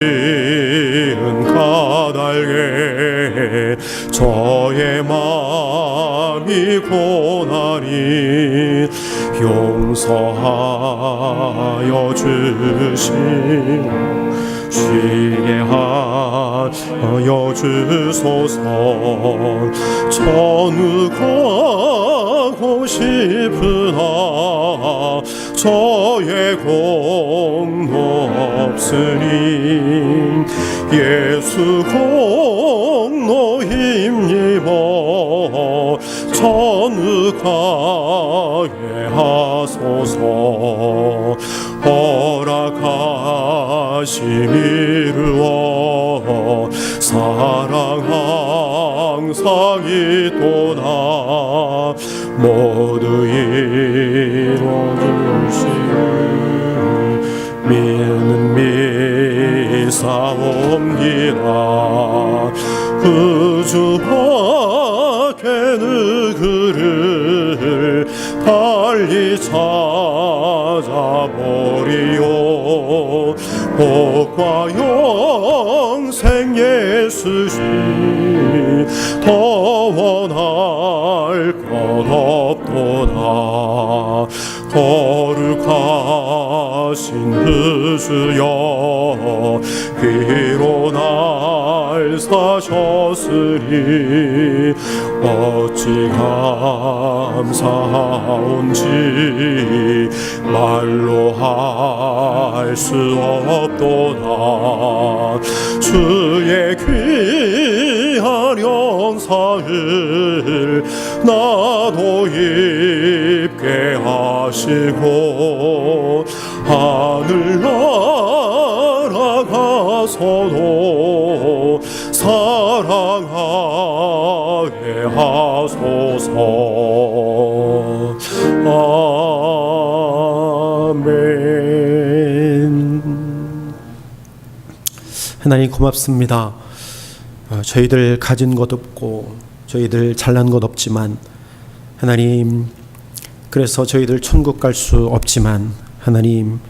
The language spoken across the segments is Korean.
은 까닭에 저의 마음이 고나니 용서하여 주시고 쉬게 하여 주소서. 전우 가고 싶으나 저의 공로 없으니 예수 공로 힘입어 전우가게 하소서. 허락하심 이루어 사랑 항상 있도다 모두 미사옵니다 우주 밖에 누구를 빨리 찾아버리오. 복과 영생 예수시 더 원할 것 없도다. 거룩하신 그 주여 비로 날 사셨으니 어찌 감사한지 말로 할 수 없도다. 주의 귀한 영상을 나도 입게 하시고 하늘나라 가서도 하소서. 아멘. 하나님 고맙습니다. 어, 저희들 가진 것 없고 저희들 잘난 것 없지만 하나님 그래서 저희들 천국 갈 수 없지만 하나님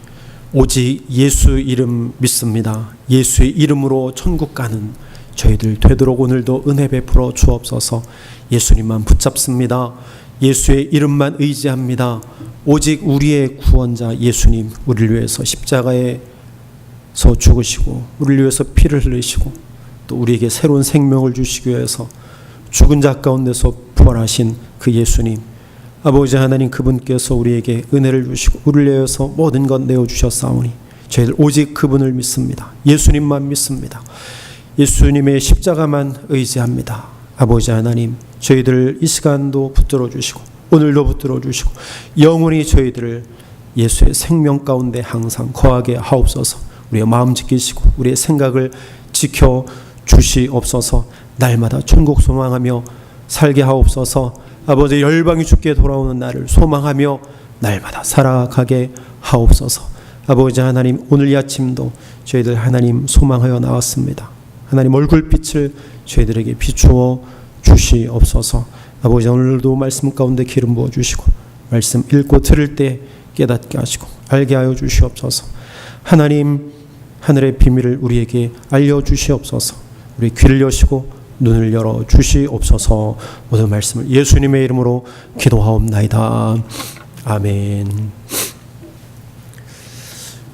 오직 예수 이름 믿습니다. 예수의 이름으로 천국 가는 저희들 되도록 오늘도 은혜 베풀어 주옵소서. 예수님만 붙잡습니다. 예수의 이름만 의지합니다. 오직 우리의 구원자 예수님 우리를 위해서 십자가에서 죽으시고 우리를 위해서 피를 흘리시고 또 우리에게 새로운 생명을 주시기 위해서 죽은 자 가운데서 부활하신 그 예수님 아버지 하나님 그분께서 우리에게 은혜를 주시고 우리를 위해서 모든 것 내어 주셨사오니 저희들 오직 그분을 믿습니다. 예수님만 믿습니다. 예수님의 십자가만 의지합니다. 아버지 하나님 저희들 이 시간도 붙들어 주시고 오늘도 붙들어 주시고 영원히 저희들을 예수의 생명 가운데 항상 거하게 하옵소서. 우리의 마음 지키시고 우리의 생각을 지켜 주시옵소서. 날마다 천국 소망하며 살게 하옵소서. 아버지 열방이 주께 돌아오는 날을 소망하며 날마다 살아가게 하옵소서. 아버지 하나님 오늘 이 아침도 저희들 하나님 소망하여 나왔습니다. 하나님 얼굴빛을 저희들에게 비추어 주시옵소서. 아버지 오늘도 말씀 가운데 기름 부어 주시고 말씀 읽고 들을 때 깨닫게 하시고 알게 하여 주시옵소서. 하나님 하늘의 비밀을 우리에게 알려 주시옵소서. 우리 귀를 여시고 눈을 열어 주시옵소서. 모든 말씀을 예수님의 이름으로 기도하옵나이다. 아멘.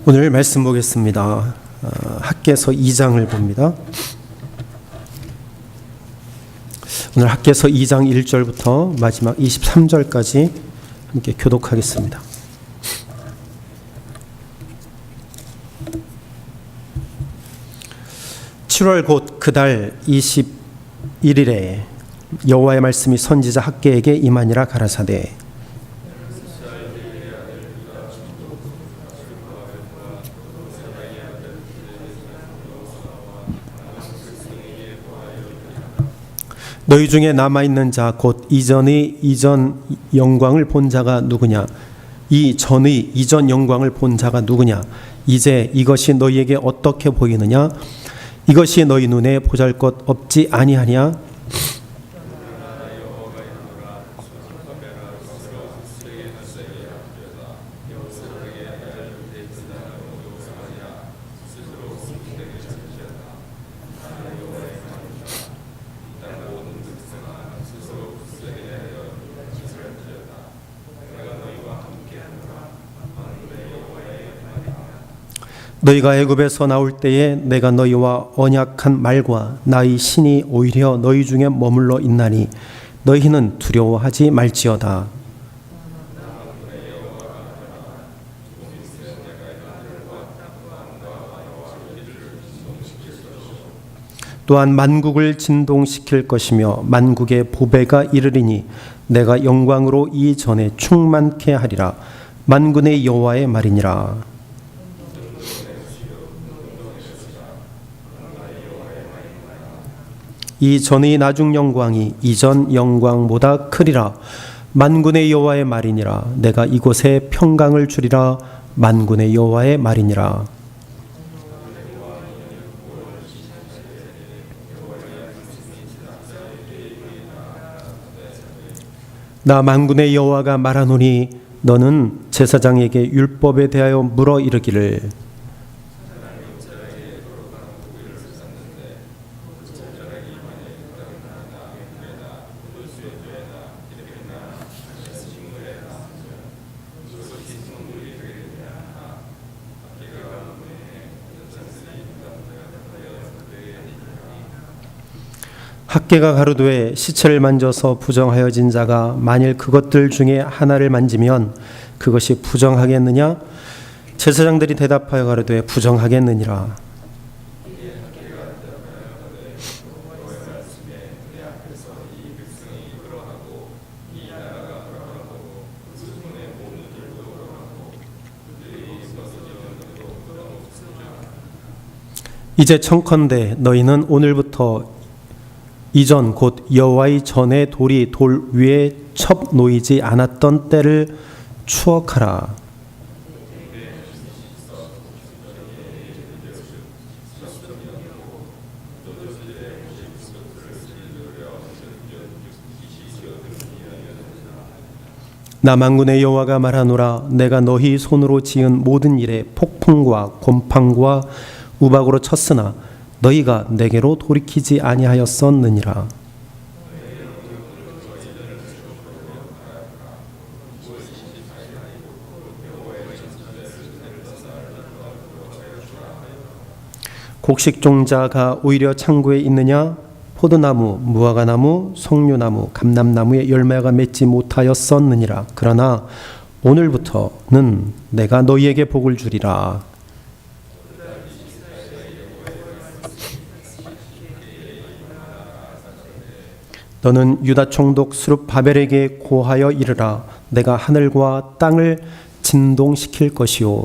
오늘 말씀 보겠습니다. 어, 학계서 2장을 봅니다. 오늘 학계서 2장 1절부터 마지막 23절까지 함께 교독하겠습니다. (7월) 곧 그달 21일에 여호와의 말씀이 선지자 학계에게 임하니라 가라사대 너희 중에 남아 있는 자 곧 이전의 이전 영광을 본 자가 누구냐? 이 전의 이전 영광을 본 자가 누구냐? 이제 이것이 너희에게 어떻게 보이느냐? 이것이 너희 눈에 보잘것 없지 아니하냐 너희가 애굽에서 나올 때에 내가 너희와 언약한 말과 나의 신이 오히려 너희 중에 머물러 있나니 너희는 두려워하지 말지어다. 또한 만국을 진동시킬 것이며 만국의 보배가 이르리니 내가 영광으로 이 전에 충만케 하리라 만군의 여호와의 말이니라 이 전의 나중 영광이 이전 영광보다 크리라. 만군의 여호와의 말이니라. 내가 이곳에 평강을 주리라. 만군의 여호와의 말이니라. 나 만군의 여호와가 말하노니 너는 제사장에게 율법에 대하여 물어 이르기를 학계가 가로되 시체를 만져서 부정하여진 자가 만일 그것들 중에 하나를 만지면 그것이 부정하겠느냐? 제사장들이 대답하여 가로되 부정하겠느니라. 이제 청컨대 너희는 오늘부터 이전 곧 여호와의 전에 돌이 돌 위에 첩 놓이지 않았던 때를 추억하라. 나 만군의 여호와가 말하노라 내가 너희 손으로 지은 모든 일에 폭풍과 곰팡과 우박으로 쳤으나 너희가 내게로 돌이키지 아니하였었느니라. 곡식 종자가 오히려 창고에 있느냐? 포도나무, 무화과나무, 석류나무, 감람나무의 열매가 맺지 못하였었느니라. 그러나 오늘부터는 내가 너희에게 복을 주리라. 너는 유다 총독 수룹 바벨에게 고하여 이르라. 내가 하늘과 땅을 진동시킬 것이요.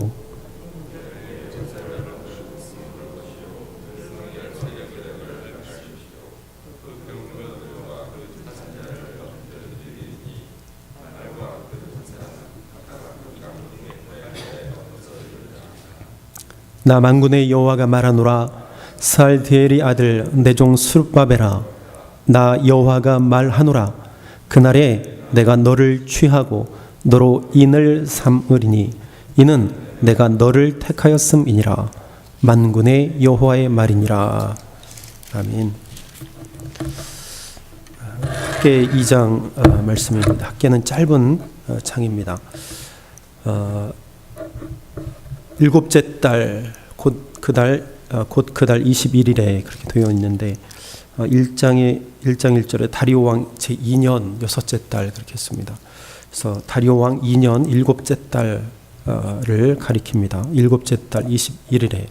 나 만군의 여호와가 말하노라. 살디엘의 아들 내종 수룹바벨아 나 여호와가 말하노라 그날에 내가 너를 취하고 너로 인을 삼으리니 이는 내가 너를 택하였음이니라 만군의 여호와의 말이니라 아멘. 학계 2장 어, 말씀입니다. 학계는 짧은 어, 장입니다. 어, 일곱째 달 곧 그달 어, 곧 그달 21일에 그렇게 되어 있는데 어, 1장에 1장 1절에 다리오 왕 제 2년 여섯째 달 그렇게 했습니다. 그래서 다리오 왕 2년 일곱째 달을 가리킵니다. 일곱째 달 21일에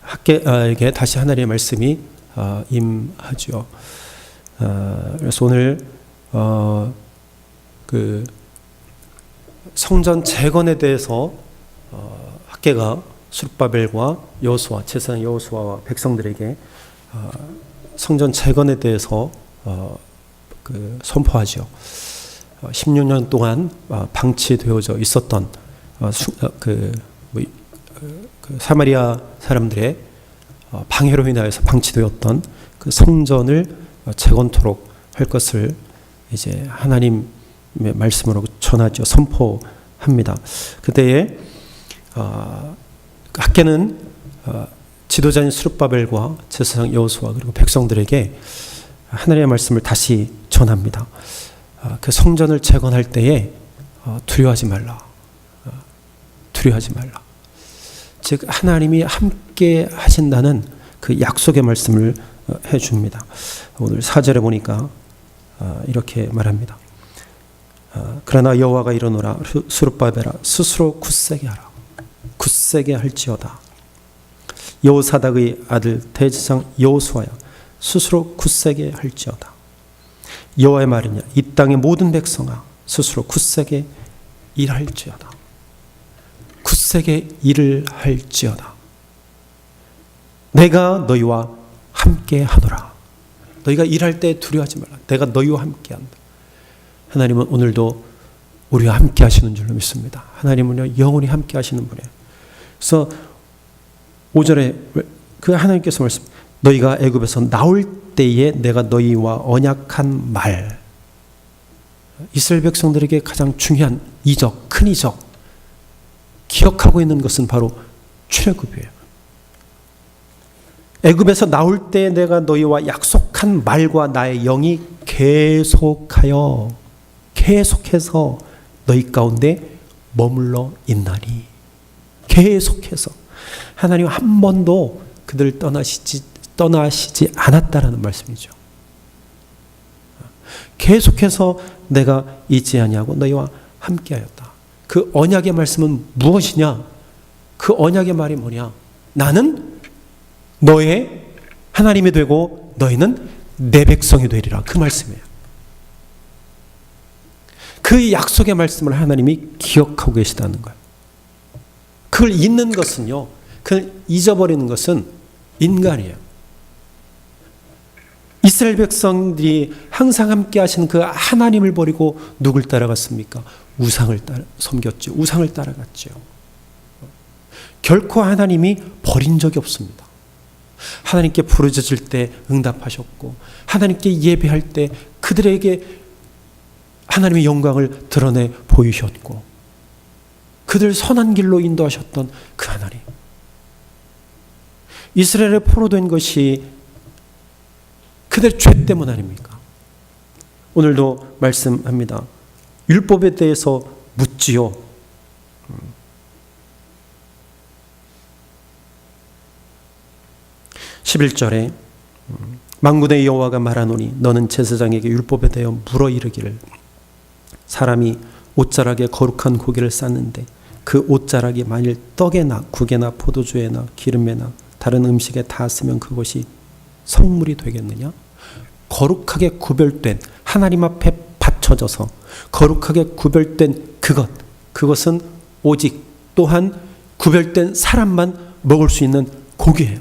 학계에게 다시 하나님의 말씀이 어, 임하죠. 어, 그래서 오늘 어, 그 성전 재건에 대해서 어, 학계가 수르바벨과 여호수아 제사장 여호수아와 백성들에게 어, 성전 재건에 대해서 어, 그 선포하죠. 어, 16년 동안 어, 방치되어져 있었던 어, 수, 어, 그, 뭐, 어, 그 사마리아 사람들의 어, 방해로 인하여서 방치되었던 그 성전을 어, 재건토록 할 것을 이제 하나님의 말씀으로 전하죠. 선포합니다. 그때에 어, 학계는 어, 지도자인 수르바벨과 제사장 여호수아 그리고 백성들에게 하나님의 말씀을 다시 전합니다. 어, 그 성전을 재건할 때에 어, 두려워하지 말라. 어, 두려워하지 말라. 즉 하나님이 함께 하신다는 그 약속의 말씀을 어, 해 줍니다. 오늘 사절에 보니까 어, 이렇게 말합니다. 어, 그러나 여호와가 이르노라 수르바벨아 스스로 굳세게 하라 굳세게 할지어다 여호사닥의 아들 대지상 여호수아야 스스로 굳세게 할지어다. 여호와의 말이냐 이 땅의 모든 백성아 스스로 굳세게 일할지어다. 굳세게 일을 할지어다. 내가 너희와 함께 하노라. 너희가 일할 때 두려워하지 말라. 내가 너희와 함께 한다. 하나님은 오늘도 우리와 함께 하시는 줄로 믿습니다. 하나님은요, 영원히 함께 하시는 분이에요. 그래서 5절에 그 하나님께서 말씀, 너희가 애굽에서 나올 때에 내가 너희와 언약한 말. 이스라엘 백성들에게 가장 중요한 이적, 큰 이적, 기억하고 있는 것은 바로 출애굽이에요. 애굽에서 나올 때 내가 너희와 약속한 말과 나의 영이 계속하여 계속해서 너희 가운데 머물러 있나니 계속해서 하나님 한 번도 그들 떠나시지 떠나시지 않았다라는 말씀이죠. 계속해서 내가 잊지 아니하고 너희와 함께하였다. 그 언약의 말씀은 무엇이냐? 그 언약의 말이 뭐냐? 나는 너의 하나님이 되고 너희는 내 백성이 되리라. 그 말씀이에요. 그 약속의 말씀을 하나님이 기억하고 계시다는 거예요. 그걸 잊는 것은요, 그걸 잊어버리는 것은 인간이에요. 이스라엘 백성들이 항상 함께 하시는 그 하나님을 버리고 누굴 따라갔습니까? 우상을 따라, 섬겼죠. 우상을 따라갔죠. 결코 하나님이 버린 적이 없습니다. 하나님께 부르짖을 때 응답하셨고, 하나님께 예배할 때 그들에게 하나님의 영광을 드러내 보이셨고 그들 선한 길로 인도하셨던 그 하나님. 이스라엘에 포로된 것이 그들 죄 때문 아닙니까? 오늘도 말씀합니다. 율법에 대해서 묻지요. 11절에 망군의 여호와가 말하노니 너는 제사장에게 율법에 대하여 물어 이르기를 사람이 옷자락에 거룩한 고기를 쌓는데 그 옷자락이 만일 떡에나 국에나 포도주에나 기름에나 다른 음식에 닿았으면 그것이 성물이 되겠느냐? 거룩하게 구별된 하나님 앞에 바쳐져서 거룩하게 구별된 그것 그것은 오직 또한 구별된 사람만 먹을 수 있는 고기예요.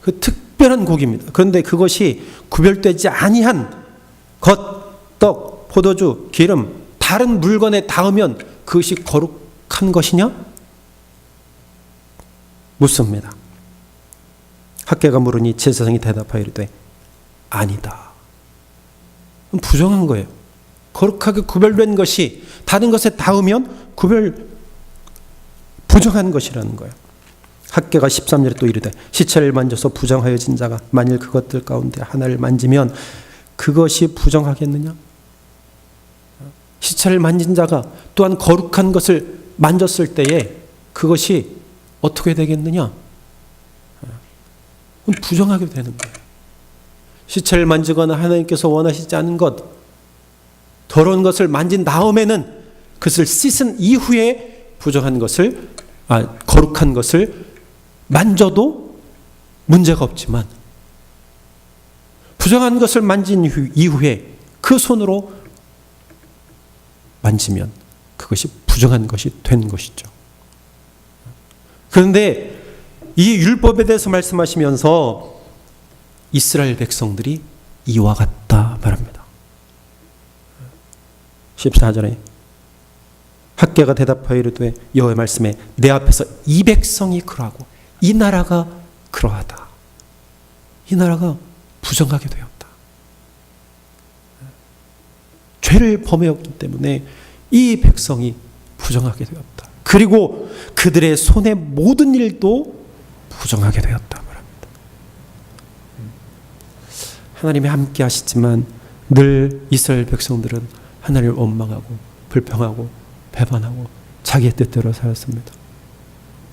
그 특별한 고기입니다. 그런데 그것이 구별되지 아니한 것, 떡, 포도주, 기름, 다른 물건에 닿으면 그것이 거룩한 것이냐? 묻습니다. 학계가 물으니 제사장이 대답하여 이르되 아니다. 부정한 거예요. 거룩하게 구별된 것이 다른 것에 닿으면 구별 부정한 것이라는 거예요. 학계가 13절에 또 이르되 시체를 만져서 부정하여진 자가 만일 그것들 가운데 하나를 만지면 그것이 부정하겠느냐? 시체를 만진 자가 또한 거룩한 것을 만졌을 때에 그것이 어떻게 되겠느냐? 부정하게 되는 거예요. 시체를 만지거나 하나님께서 원하시지 않은 것, 더러운 것을 만진 다음에는 그것을 씻은 이후에 부정한 것을, 아, 거룩한 것을 만져도 문제가 없지만, 부정한 것을 만진 이후에 그 손으로 만지면 그것이 부정한 것이 된 것이죠. 그런데 이 율법에 대해서 말씀하시면서 이스라엘 백성들이 이와 같다 말합니다. 14절에 학계가 대답하여 이르되 여호와의 말씀에 내 앞에서 이 백성이 그러하고 이 나라가 그러하다. 이 나라가 부정하게 되었다. 죄를 범하였기 때문에 이 백성이 부정하게 되었다. 그리고 그들의 손의 모든 일도 부정하게 되었다 말합니다. 하나님이 함께 하시지만 늘 이스라엘 백성들은 하나님을 원망하고 불평하고 배반하고 자기의 뜻대로 살았습니다.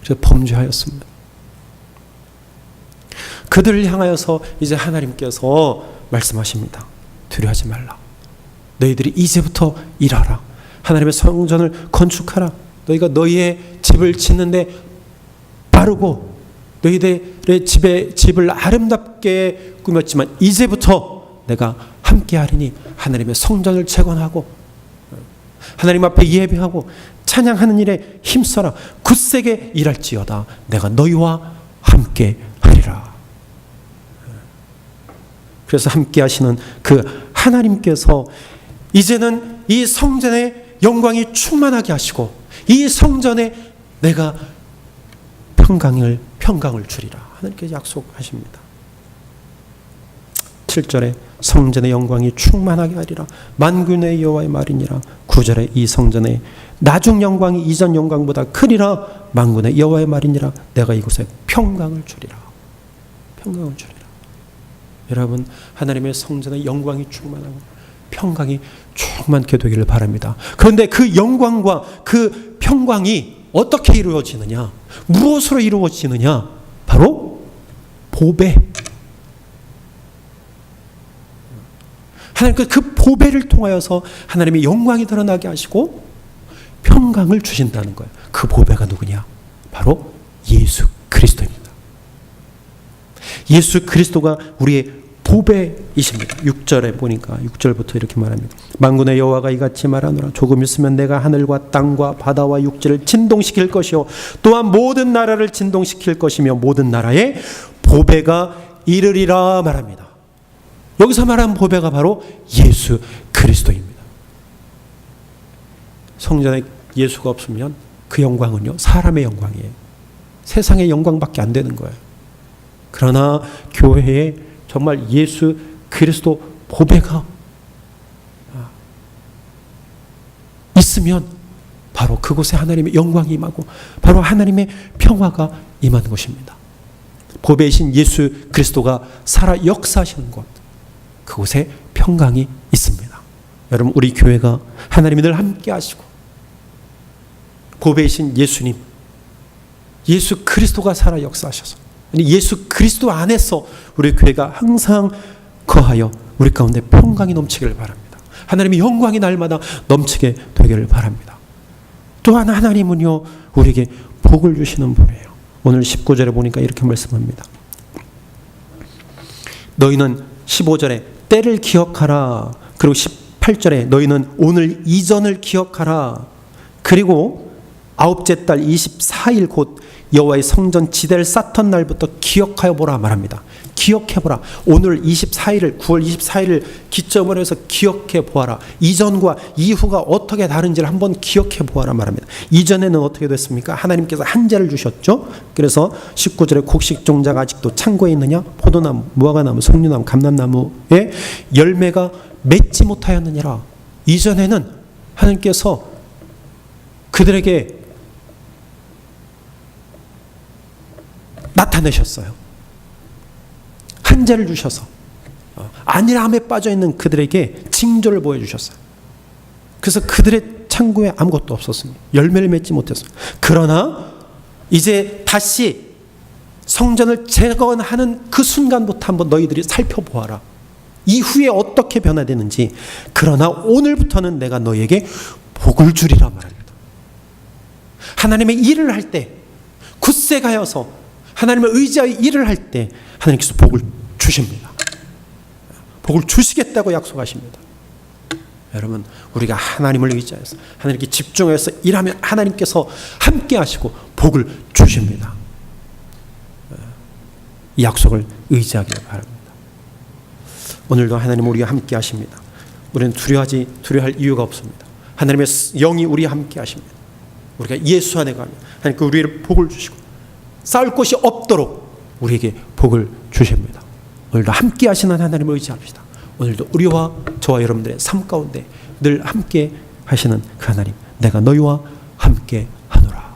그래서 범죄하였습니다. 그들을 향하여서 이제 하나님께서 말씀하십니다. 두려워하지 말라. 너희들이 이제부터 일하라. 하나님의 성전을 건축하라. 너희가 너희의 집을 짓는데 빠르고 너희들의 집에 집을 아름답게 꾸몄지만 이제부터 내가 함께 하리니 하나님의 성전을 재건하고 하나님 앞에 예배하고 찬양하는 일에 힘써라. 굳세게 일할지어다. 내가 너희와 함께 하리라. 그래서 함께 하시는 그 하나님께서 이제는 이 성전의 영광이 충만하게 하시고 이 성전에 내가 평강을 평강을 주리라. 하나님께서 약속하십니다. 7절에 성전의 영광이 충만하게 하리라. 만군의 여호와의 말이니라. 9절에 이 성전의 나중 영광이 이전 영광보다 크리라. 만군의 여호와의 말이니라. 내가 이곳에 평강을 주리라. 평강을 주리라. 여러분 하나님의 성전의 영광이 충만하고 평강이 충만케 되기를 바랍니다. 그런데 그 영광과 그 평강이 어떻게 이루어지느냐? 무엇으로 이루어지느냐? 바로 보배. 하나님께 그 보배를 통하여서 하나님의 영광이 드러나게 하시고 평강을 주신다는 거예요. 그 보배가 누구냐? 바로 예수 그리스도입니다. 예수 그리스도가 우리의 보배이십니다. 6절에 보니까 6절부터 이렇게 말합니다. 만군의 여호와가 이같이 말하노라 조금 있으면 내가 하늘과 땅과 바다와 육지를 진동시킬 것이요 또한 모든 나라를 진동시킬 것이며 모든 나라에 보배가 이르리라 말합니다. 여기서 말하는 보배가 바로 예수 그리스도입니다. 성전에 예수가 없으면 그 영광은요 사람의 영광이에요. 세상의 영광밖에 안 되는 거예요. 그러나 교회에 정말 예수 그리스도 보배가 있으면 바로 그곳에 하나님의 영광이 임하고 바로 하나님의 평화가 임하는 것입니다. 보배이신 예수 그리스도가 살아 역사하시는 곳 그곳에 평강이 있습니다. 여러분 우리 교회가 하나님이 늘 함께 하시고 보배이신 예수님 예수 그리스도가 살아 역사하셔서 예수 그리스도 안에서 우리 교회가 항상 거하여 우리 가운데 평강이 넘치기를 바랍니다. 하나님의 영광이 날마다 넘치게 되기를 바랍니다. 또한 하나님은요, 우리에게 복을 주시는 분이에요. 오늘 19절에 보니까 이렇게 말씀합니다. 너희는 15절에 때를 기억하라. 그리고 18절에 너희는 오늘 이전을 기억하라. 그리고 아홉째 달 24일 곧 여호와의 성전 지대를 쌓던 날부터 기억하여 보라 말합니다. 기억해 보라. 오늘 24일을 9월 24일을 기점으로 해서 기억해 보아라. 이전과 이후가 어떻게 다른지를 한번 기억해 보아라 말합니다. 이전에는 어떻게 됐습니까? 하나님께서 한재를 주셨죠. 그래서 19절에 곡식 종자가 아직도 창고에 있느냐? 포도나무, 무화과나무, 석류나무, 감람나무에 열매가 맺지 못하였느니라. 이전에는 하나님께서 그들에게 나타내셨어요. 한재를 주셔서 어, 안일함에 빠져 있는 그들에게 징조를 보여주셨어요. 그래서 그들의 창고에 아무것도 없었습니다. 열매를 맺지 못했어요. 그러나 이제 다시 성전을 재건하는 그 순간부터 한번 너희들이 살펴보아라. 이후에 어떻게 변화되는지. 그러나 오늘부터는 내가 너에게 복을 주리라 말합니다. 하나님의 일을 할 때 굳세 가여서 하나님을 의지하여 일을 할 때 하나님께서 복을 주십니다. 복을 주시겠다고 약속하십니다. 여러분, 우리가 하나님을 의지해서 하나님께 집중해서 일하면 하나님께서 함께 하시고 복을 주십니다. 이 약속을 의지하기를 바랍니다. 오늘도 하나님 우리와 함께 하십니다. 우리는 두려워하지 두려워할 이유가 없습니다. 하나님의 영이 우리와 함께 하십니다. 우리가 예수 안에 가면 하나님께 우리를 복을 주시고 싸울 곳이 없도록 우리에게 복을 주십니다. 오늘도 함께 하시는 하나님을 의지합시다. 오늘도 우리와 저와 여러분들의 삶 가운데 늘 함께 하시는 그 하나님, 내가 너희와 함께 하노라.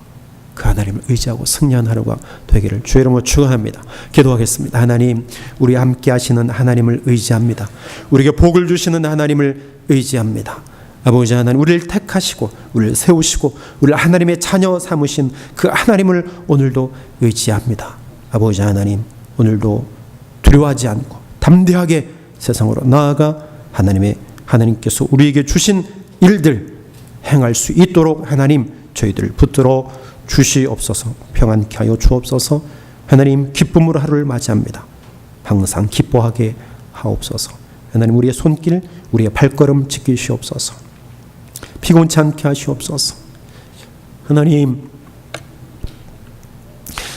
그 하나님을 의지하고 승리한 하루가 되기를 주의 이름으로 축원합니다. 기도하겠습니다. 하나님, 우리 함께 하시는 하나님을 의지합니다. 우리에게 복을 주시는 하나님을 의지합니다. 아버지 하나님 우리를 택하시고 우리를 세우시고 우리를 하나님의 자녀 삼으신 그 하나님을 오늘도 의지합니다. 아버지 하나님 오늘도 두려워하지 않고 담대하게 세상으로 나아가 하나님의 하나님께서 우리에게 주신 일들 행할 수 있도록 하나님 저희들 붙들어 주시옵소서 평안케 하여 주옵소서 하나님 기쁨으로 하루를 맞이합니다. 항상 기뻐하게 하옵소서 하나님 우리의 손길 우리의 발걸음 지키시옵소서 피곤치 않게 하시옵소서 하나님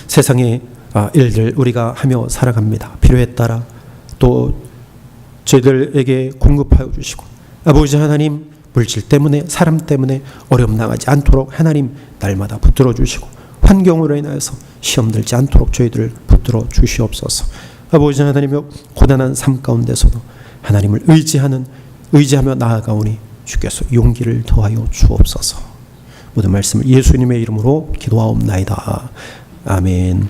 세상의 아, 일들 우리가 하며 살아갑니다. 필요에 따라 또 저희들에게 공급하여 주시고 아버지 하나님 물질 때문에 사람 때문에 어려움 나가지 않도록 하나님 날마다 붙들어 주시고 환경으로 인하여서 시험 들지 않도록 저희들을 붙들어 주시옵소서. 아버지 하나님의 고단한 삶 가운데서도 하나님을 의지하는 의지하며 나아가오니 주께서 용기를 더하여 주옵소서. 모든 말씀을 예수님의 이름으로 기도하옵나이다. 아멘.